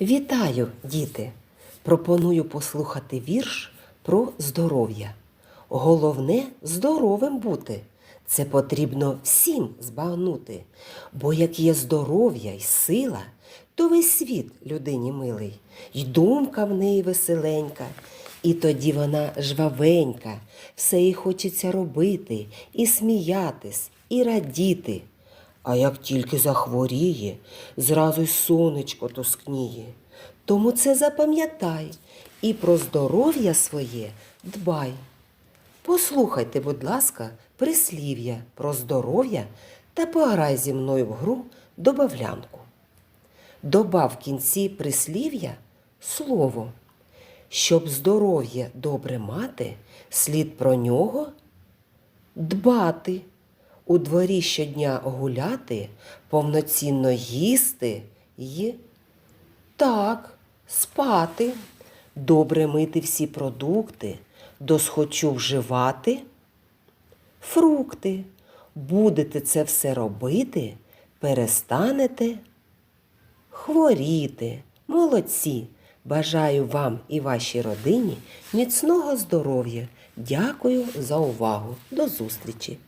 Вітаю, діти! Пропоную послухати вірш про здоров'я. Головне здоровим бути. Це потрібно всім збагнути. Бо як є здоров'я й сила, то весь світ людині милий, й думка в неї веселенька, і тоді вона жвавенька, все їй хочеться робити, і сміятись, і радіти. А як тільки захворіє, зразу й сонечко тускніє. Тому це запам'ятай і про здоров'я своє дбай. Послухайте, будь ласка, прислів'я про здоров'я та пограй зі мною в гру добавлянку. Добав в кінці прислів'я слово. Щоб здоров'я добре мати, слід про нього дбати, у дворі щодня гуляти, повноцінно їсти і так, спати, добре мити всі продукти, досхочу вживати фрукти. Будете це все робити, перестанете хворіти. Молодці! Бажаю вам і вашій родині міцного здоров'я. Дякую за увагу. До зустрічі!